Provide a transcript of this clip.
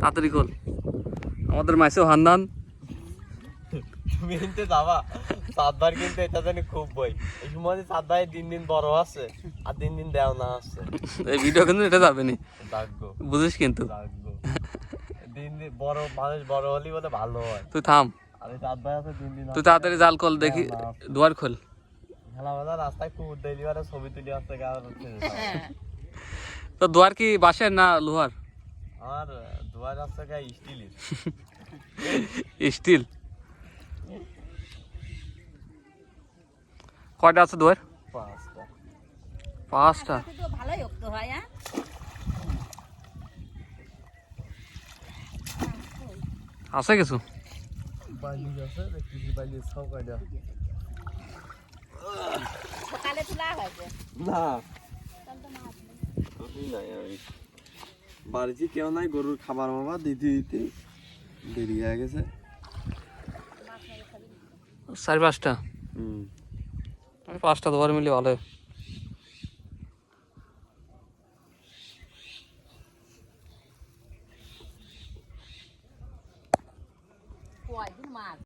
তাড়াতাড়ি খোল। আমাদের মাইসেও হান্নান তুমি কিনতে যাবা। সাতবার কিন্তু এটা জানি খুব বই। এই সময় সাত ভাই দিন দিন বড় আছে আর দিন দিন দেও না আছে। এই ভিডিও কিন্তু এটা যাবে নি। ভাগ্য বুঝিস কিন্তু। দিন দিন বড় মানুষ বড় হলেই বলে ভালো হয়। তুই থাম। আর এই আছে দিন দিন তুই তাড়াতাড়ি জাল কল দেখি। দুয়ার খোল। রাস্তায় কুকুর দেলি ছবি তুলি আসতে তো দুয়ার কি বাঁশের না লোহার? আমার দুয়ার রাস্তা গায়ে স্টিলের। স্টিল? কয়টা আছে দুয়ার? পাঁচটা। পাঁচটা? তো ভালোই উক্ত হয় হ্যাঁ? আছে কিছু? বালি আছে বালি সব কাটা সকালে তোলা হয়েছে না। বাড়িতে কেউ নাই গরুর খাবার মাবার দিতে দিতে দেরি হয়ে গেছে। সাড়ে পাঁচটা? হুম। পাঁচটা দুয়ার মিলে ভালো। কয়দিন মাছ?